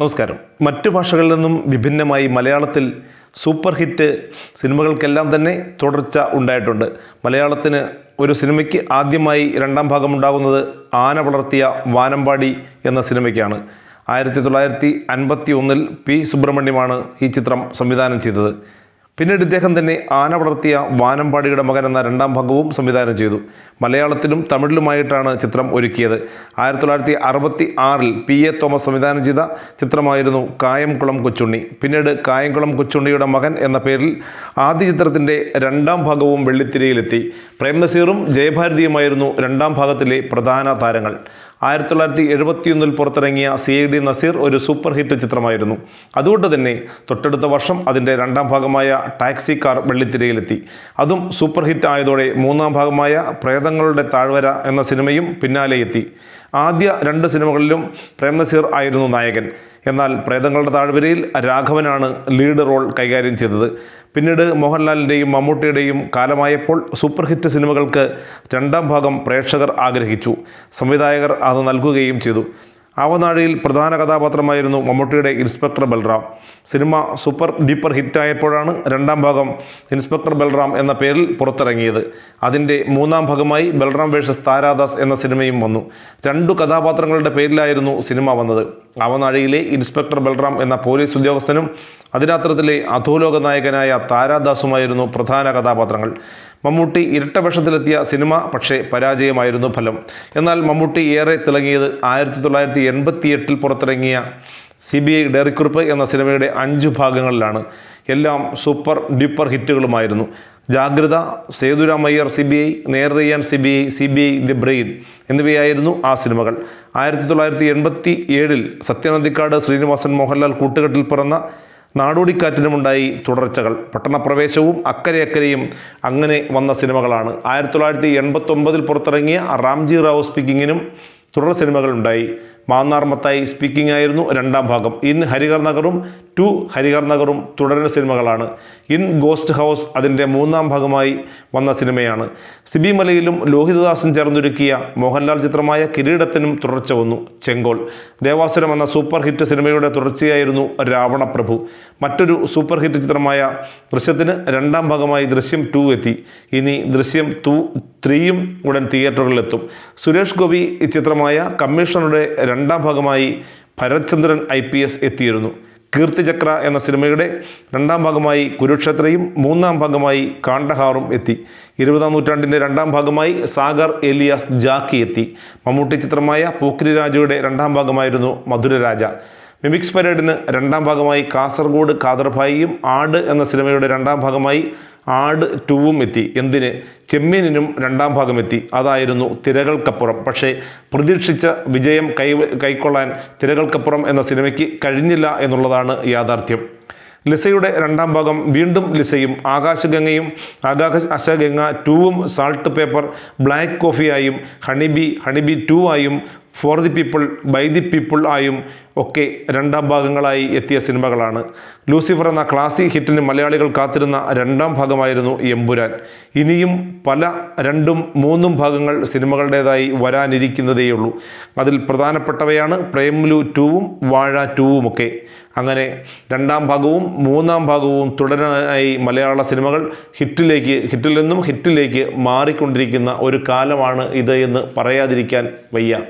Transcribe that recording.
നമസ്കാരം. മറ്റു ഭാഷകളിൽ നിന്നും വിഭിന്നമായി മലയാളത്തിൽ സൂപ്പർ ഹിറ്റ് സിനിമകൾക്കെല്ലാം തന്നെ തുടർച്ച ഉണ്ടായിട്ടുണ്ട്. മലയാളത്തിന് ഒരു സിനിമയ്ക്ക് ആദ്യമായി രണ്ടാം ഭാഗം ഉണ്ടാകുന്നത് ആന വളർത്തിയ വാനമ്പാടി എന്ന സിനിമയ്ക്കാണ്. ആയിരത്തി തൊള്ളായിരത്തി അൻപത്തി ഒന്നിൽ പി സുബ്രഹ്മണ്യമാണ് ഈ ചിത്രം സംവിധാനം ചെയ്തത്. പിന്നീട് ഇദ്ദേഹം തന്നെ ആന വളർത്തിയ വാനമ്പാടിയുടെ മകൻ എന്ന രണ്ടാം ഭാഗവും സംവിധാനം ചെയ്തു. മലയാളത്തിലും തമിഴിലുമായിട്ടാണ് ചിത്രം ഒരുക്കിയത്. ആയിരത്തി തൊള്ളായിരത്തി അറുപത്തി ആറിൽ പി എ തോമസ് സംവിധാനം ചെയ്ത ചിത്രമായിരുന്നു കായംകുളം കൊച്ചുണ്ണി. പിന്നീട് കായംകുളം കൊച്ചുണ്ണിയുടെ മകൻ എന്ന പേരിൽ ആദ്യ ചിത്രത്തിന്റെ രണ്ടാം ഭാഗവും വെള്ളിത്തിരയിലെത്തി. പ്രേംനസീറും ജയഭാരതിയുമായിരുന്നു രണ്ടാം ഭാഗത്തിലെ പ്രധാന താരങ്ങൾ. ആയിരത്തി തൊള്ളായിരത്തി എഴുപത്തിയൊന്നിൽ പുറത്തിറങ്ങിയ സി ഐ ഡി നസീർ ഒരു സൂപ്പർ ഹിറ്റ് ചിത്രമായിരുന്നു. അതുകൊണ്ട് തന്നെ തൊട്ടടുത്ത വർഷം അതിന്റെ രണ്ടാം ഭാഗമായ ടാക്സി കാർ വെള്ളിത്തിരയിലെത്തി. അതും സൂപ്പർ ഹിറ്റ് ആയതോടെ മൂന്നാം ഭാഗമായ പ്രേതങ്ങളുടെ താഴ്വര എന്ന സിനിമയും പിന്നാലെ എത്തി ആദ്യ രണ്ട് സിനിമകളിലും പ്രേംനസീർ ആയിരുന്നു നായകൻ. എന്നാൽ പ്രേതങ്ങളുടെ താഴ്വരയിൽ രാഘവനാണ് ലീഡ് റോൾ കൈകാര്യം ചെയ്തത്. പിന്നീട് മോഹൻലാലിന്റെയും മമ്മൂട്ടിയുടെയും കാലമായപ്പോൾ സൂപ്പർ ഹിറ്റ് സിനിമകൾക്ക് രണ്ടാം ഭാഗം പ്രേക്ഷകർ ആഗ്രഹിച്ചു. സംവിധായകർ അത് നൽകുകയും ചെയ്തു. ആവനാഴിയിൽ പ്രധാന കഥാപാത്രമായിരുന്നു മമ്മൂട്ടിയുടെ inspector Balram. Cinema super duper ഹിറ്റായപ്പോഴാണ് രണ്ടാം ഭാഗം ഇൻസ്പെക്ടർ ബൽറാം എന്ന പേരിൽ പുറത്തിറങ്ങിയത്. അതിന്റെ മൂന്നാം ഭാഗമായി ബൽറാം വേഴ്സസ് താരാദാസ് എന്ന സിനിമയും വന്നു. രണ്ടു കഥാപാത്രങ്ങളുടെ പേരിലായിരുന്നു സിനിമ വന്നത്. ആവനാഴിയിലെ ഇൻസ്പെക്ടർ ബൽറാം എന്ന പോലീസ് ഉദ്യോഗസ്ഥനും അതിരാത്രത്തിലെ അധോലോക നായകനായ താരാദാസുമായിരുന്നു പ്രധാന കഥാപാത്രങ്ങൾ. മമ്മൂട്ടി ഇരട്ടപക്ഷത്തിലെത്തിയ സിനിമ പക്ഷേ പരാജയമായിരുന്നു ഫലം. എന്നാൽ മമ്മൂട്ടി ഏറെ തിളങ്ങിയത് ആയിരത്തി തൊള്ളായിരത്തി എൺപത്തി എട്ടിൽ പുറത്തിറങ്ങിയ സി ബി ഐ ഡയറിക്കുറിപ്പ് എന്ന സിനിമയുടെ അഞ്ചു ഭാഗങ്ങളിലാണ്. എല്ലാം super duper ഹിറ്റുകളുമായിരുന്നു. Jagratha Sethurama Iyer C B I Nerariyan C B I C B I the brain എന്നിവയായിരുന്നു ആ സിനിമകൾ. ആയിരത്തി തൊള്ളായിരത്തി എൺപത്തി ഏഴിൽ സത്യനന്ദിക്കാട് ശ്രീനിവാസൻ മോഹൻലാൽ കൂട്ടുകെട്ടിൽ പിറന്ന നാടോടിക്കാറ്റിനുമുണ്ടായി തുടർച്ചകൾ. പട്ടണപ്രവേശവും അക്കരെ അക്കരെയും അങ്ങനെ വന്ന സിനിമകളാണ്. ആയിരത്തി തൊള്ളായിരത്തി എൺപത്തൊമ്പതിൽ പുറത്തിറങ്ങിയ റാംജി റാവു സ്പീക്കിങ്ങിനും തുടർ സിനിമകളുണ്ടായി. മാന്നാർ മത്തായി സ്പീക്കിംഗ് ആയിരുന്നു രണ്ടാം ഭാഗം. ഇൻ ഹരിഹർ നഗറും ടു ഹരിഹർ നഗറും തുടരുന്ന സിനിമകളാണ്. ഇൻ ഗോസ്റ്റ് ഹൗസ് അതിന്റെ മൂന്നാം ഭാഗമായി വന്ന സിനിമയാണ്. സിബി മലയിലും ലോഹിതദാസും ചേർന്നൊരുക്കിയ മോഹൻലാൽ ചിത്രമായ കിരീടത്തിനും തുടർച്ച വന്നു. ചെങ്കോൾ ദേവാസുരം എന്ന സൂപ്പർ ഹിറ്റ് സിനിമയുടെ തുടർച്ചയായിരുന്നു രാവണപ്രഭു. മറ്റൊരു സൂപ്പർ ഹിറ്റ് ചിത്രമായ ദൃശ്യത്തിന് രണ്ടാം ഭാഗമായി ദൃശ്യം ടു എത്തി. ഇനി ദൃശ്യം ടു ത്രീയും ഉടൻ തിയേറ്ററുകളിലെത്തും. സുരേഷ് ഗോപി ഈ ചിത്രമായ കമ്മീഷണറുടെ രണ്ടാം ഭാഗമായി ഭരത്ചന്ദ്രൻ ഐ പി എസ് എത്തിയിരുന്നു. കീർത്തിചക്ര എന്ന സിനിമയുടെ രണ്ടാം ഭാഗമായി കുരുക്ഷേത്രയും മൂന്നാം ഭാഗമായി കാണ്ഡഹാറും എത്തി. ഇരുപതാം നൂറ്റാണ്ടിന്റെ രണ്ടാം ഭാഗമായി സാഗർ എലിയാസ് ജാക്കി എത്തി. മമ്മൂട്ടി ചിത്രമായ പോക്കിരി രാജയുടെ രണ്ടാം ഭാഗമായിരുന്നു മധുരരാജ. മിമിക്സ് പരേഡിന് രണ്ടാം ഭാഗമായി കാസർഗോഡ് കാദർഭായിയും ആട് എന്ന സിനിമയുടെ രണ്ടാം ഭാഗമായി ആട് ടൂവും എത്തി. എന്തിന്? ചെമ്മീനിനും രണ്ടാം ഭാഗം എത്തി. അതായിരുന്നു തിരകൾക്കപ്പുറം. പക്ഷേ പ്രതീക്ഷിച്ച വിജയം കൈ കൈക്കൊള്ളാൻ തിരകൾക്കപ്പുറം എന്ന സിനിമയ്ക്ക് കഴിഞ്ഞില്ല എന്നുള്ളതാണ് യാഥാർത്ഥ്യം. ലിസയുടെ രണ്ടാം ഭാഗം വീണ്ടും ലിസയും ആകാശഗംഗയും ആകാശഗംഗ ടൂവും salt pepper black കോഫിയായും honey bee honey bee two ആയും for the people by the people ആയും ഒക്കെ രണ്ടാം ഭാഗങ്ങളായി എത്തിയ സിനിമകളാണ്. ലൂസിഫർ എന്ന ക്ലാസിക് ഹിറ്റിന് മലയാളികൾ കാത്തിരുന്ന രണ്ടാം ഭാഗമായിരുന്നു എമ്പുരാൻ. ഇനിയും പല രണ്ടും മൂന്നും ഭാഗങ്ങൾ സിനിമകളുടേതായി വരാനിരിക്കുന്നതേയുള്ളൂ. അതിൽ പ്രധാനപ്പെട്ടവയാണ് പ്രേംലു ടൂവും വാഴ ടൂവുമൊക്കെ അങ്ങനെ രണ്ടാം ഭാഗവും മൂന്നാം ഭാഗവും തുടരാനായി മലയാള സിനിമകൾ ഹിറ്റിലേക്ക് ഹിറ്റിൽ നിന്നും ഹിറ്റിലേക്ക് മാറിക്കൊണ്ടിരിക്കുന്ന ഒരു കാലമാണ് ഇത് എന്ന് പറയാതിരിക്കാൻ വയ്യ.